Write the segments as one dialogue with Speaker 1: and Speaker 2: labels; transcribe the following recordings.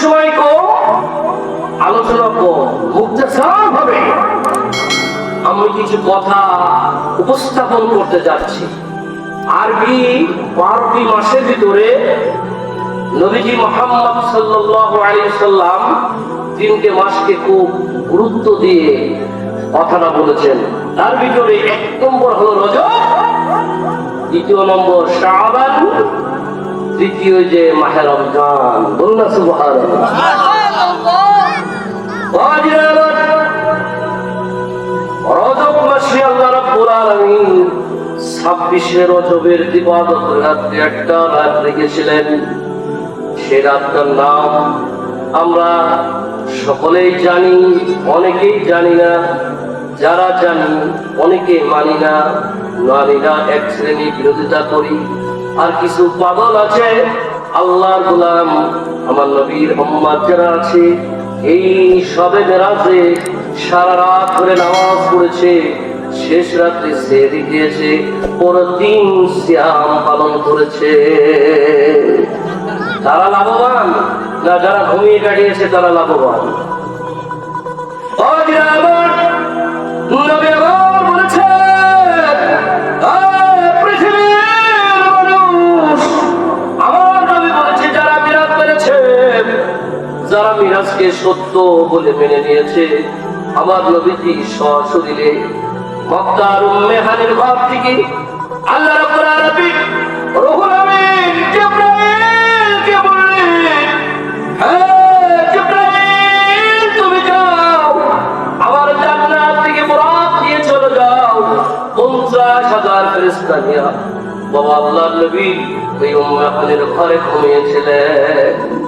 Speaker 1: সময় কম আলোচনা কম মুক্তাসার ভাবে। আমি কিছু কথা উপস্থাপন করতে যাচ্ছি। আরবি বারোটি মাসের ভিতরে নবীজি মোহাম্মদ আলাইহি সাল্লাম তিনটে মাসকে খুব গুরুত্ব দিয়ে কথাটা বলেছেন। তার ভিতরে এক নম্বর হলো রজব, দ্বিতীয় নম্বর শাবান তৃতীয় যে মাহে রমজান বলুন না সুবহানাল্লাহ। রজব মাসে আল্লাহ ছাব্বিশে রজবের দিবাদত রাত্রে একটা রাত রেখেছিলেন। সে রাতটার নাম আমরা সকলেই জানি, অনেকেই জানি না। যারা জানি, অনেকে মানি না। মানি না এক শ্রেণি বিরোধিতা করি। আর কিছু পাগল আছে? আল্লাহর গোলাম, আমার নবীর মোহাম্মদ যারা আছে, এই সবে মেরাজে সারা রাত ধরে নামাজ পড়েছে, শেষ রাত্রে সেরি দিয়েছে, পরের দিন শ্যাম পালন করেছে। তারা লাভবান না যারা ঘুমিয়ে কাটিয়েছে, তারা লাভবান? নবী মিরাজকে সত্য বলে মেনে নিয়েছে। আমার নবীজি সশরীরে হানির ঘর থেকে আল্লাহ রাব্বুল আলামিন রুহুল আমিন জিবরাইলকে বললেন বাবা আল্লাহর নবী ওই ঘরে ঘুমিয়েছিলেন।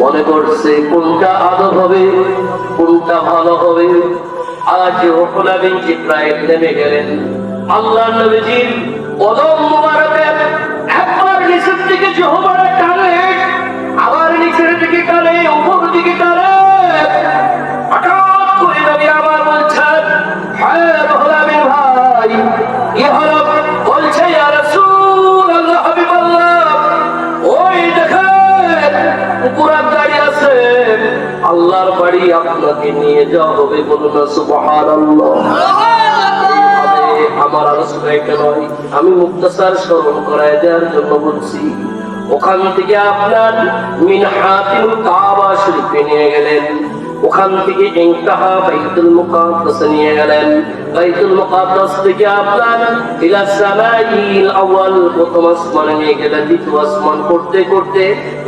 Speaker 1: মনে করছে কোনটা আদব হবে, কোনটা ভালো হবে। আজ ওখলাবিন জিব্রাইল নেমে গেলেন আল্লাহ নবীজির কদম মুবারকে একবার নিচের দিকে জহবারে আপনাকে নিয়ে যাওয়া হবে বলুন সুবহানাল্লাহ। আমার আলোচনা এটা আমি মুক্তাসার স্মরণ করায় দেওয়ার জন্য বলছি, ওখান থেকে আপনার মিনহাতিল কাবা শরীফে নিয়ে গেলেন। ওখান থেকে বাইতুল মুকাদ্দাস নিয়ে গেলেন। বাইতুল মুকাদ্দাস থেকে আপনার ইলা সামাইল আউয়াল, প্রথম নিয়ে গেলেন, দ্বিতীয় আসমান করতে করতে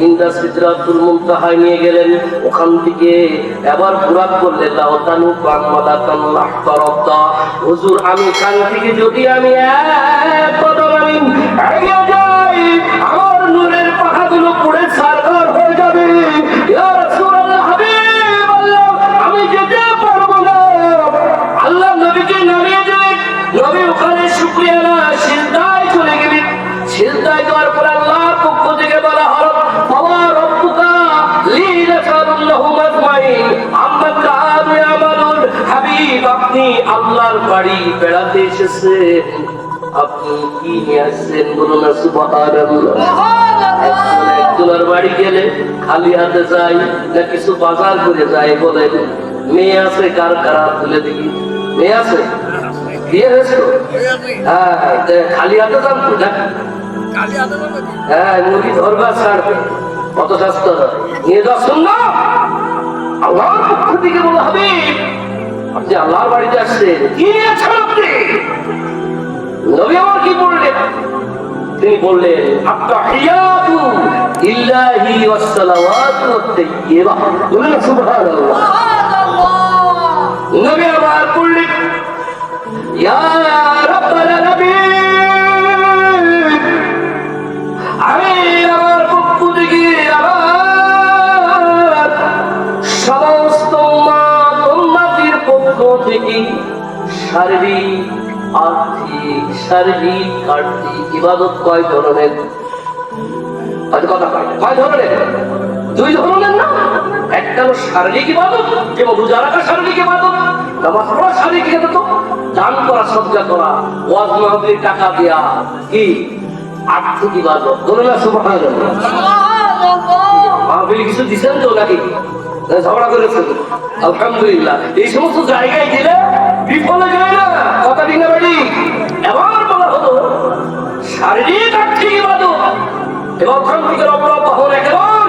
Speaker 1: ইন্দা সিদরাতুল মুনতাহায় নিয়ে গেলেন। ওখান থেকে এবার পুরাত করলেন লাউতানু বাংমালাতান লাহতারাদ্দা হুজুর, আমি কান থেকে যদি আমি এক কদম আমি বলা আল্লাহর বাড়ি গেলে খালি হাতে যাই না কিছু বাজার করে যাই বলেন মেয়ে আছে, কার কারা তুলে দিবি মেয়ে আছে? বিয়ে হয়েছে হ্যাঁ হাতে যান দেখ হ্যাঁ মুরগি ধরবা ছাড়বে কত শাস্ত নিয়ে যাওয়া শূন্য। আল্লাহর পক্ষ থেকে বলা হবে আপনি আল্লাহর বাড়িতে আসছেন কি আপনি? নবী আমার কি বললেন? তিনি বললেন আত্তাহিয়াতু ইল্লাহি ওয়াস ওয়াত তাইয়্যিবা। বললেন সুবহানাল্লাহ। নবী আমার বললেন ইয়া রাব্বাল আলামিন। শারীরিক আর্থিক শারীরিক আর্থিক ইবাদত কয় ধরনের? হয়তো কথা কয়? কয় ধরনের? দুই ধরনের না? একটা হলো শারীরিক ইবাদত যেমন রোজা রাখা শারীরিক ইবাদত নামাজ পড়া শারীরিক ইবাদত দান করা সদকা করা ওয়াজ মাহফিলের টাকা দেয়া কি? আর্থিক ইবাদত। ধরে না সুবহানাল্লাহ। মাহফিলে কিছু দিছেন তো নাকি? ঝগড়া করেছেন। আলহামদুলিল্লাহ। এই সমস্ত জায়গায় গেলে বিফলে যায় না, কথা বাড়ি এবার বলা হলো, শারীরিক আর্থিক ইবাদত, এবং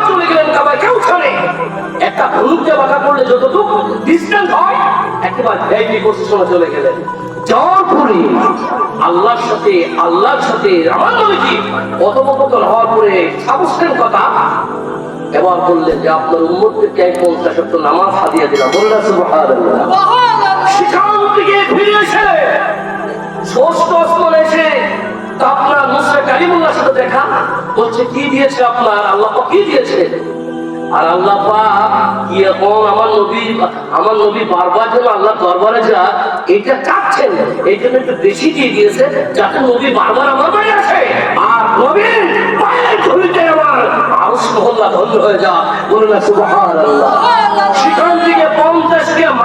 Speaker 1: চলে গেলেন কাবায়, কেউ একটা হলুদকে বাধা ডিস্টেন্স হয় চলে গেলেন। আল্লাহর সাথে আল্লাহর সাথে আমার নবীজি হওয়ার পরে সাবস্টেন কথা এবার বললেন যে আপনার উম্মতকে আমি পঞ্চাশ নামাজ হাদিয়া দিলাম। সুবহানাল্লাহ। সেখান থেকে ফিরে এসে ষষ্ঠ এসে আপনার মুসরা কালিমুল্লাহর সাথে দেখা বলছে কি দিয়েছে আপনার? আল্লাহ কি দিয়েছে? আর আল্লাহ কি এখন আমার নবী আমার নবী বারবার যেন আল্লাহ দরবারে যা এটা চাচ্ছেন এই জন্য একটু বেশি দিয়ে দিয়েছে যাতে নবী বারবার আমার বাড়ি আসে। আর নবীর পায়ের ধরিতে আমার আরও মহল্লা ধন্য হয়ে যা বলে না সুবহানাল্লাহ। সেখান থেকে পঞ্চাশকে মাইনাস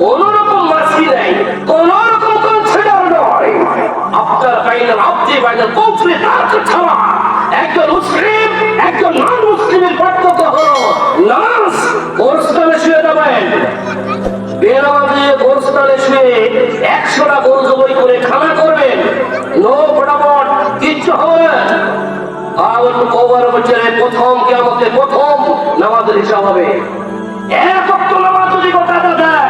Speaker 1: কোন রকম মাসি নাই, কোন কোন ছেড়ার নয়। আপনার বাইনাল আপনি বাইনাল কৌফরে তার ছাড়া? একজন মুসলিম, একজন নন মুসলিমের পার্থক্য হলো নামাজ। কোরস্থানে শুয়ে যাবেন। বেনামাজি গোরস্থানে শুয়ে একশোটা গরু জবাই করে খানা করবেন। নো ফটাফট, কিচ্ছু হবে না। আর কবার বছরে প্রথম কেমতে প্রথম নামাজের হিসাব হবে। এক নামাজ যদি গোটাটা দেয়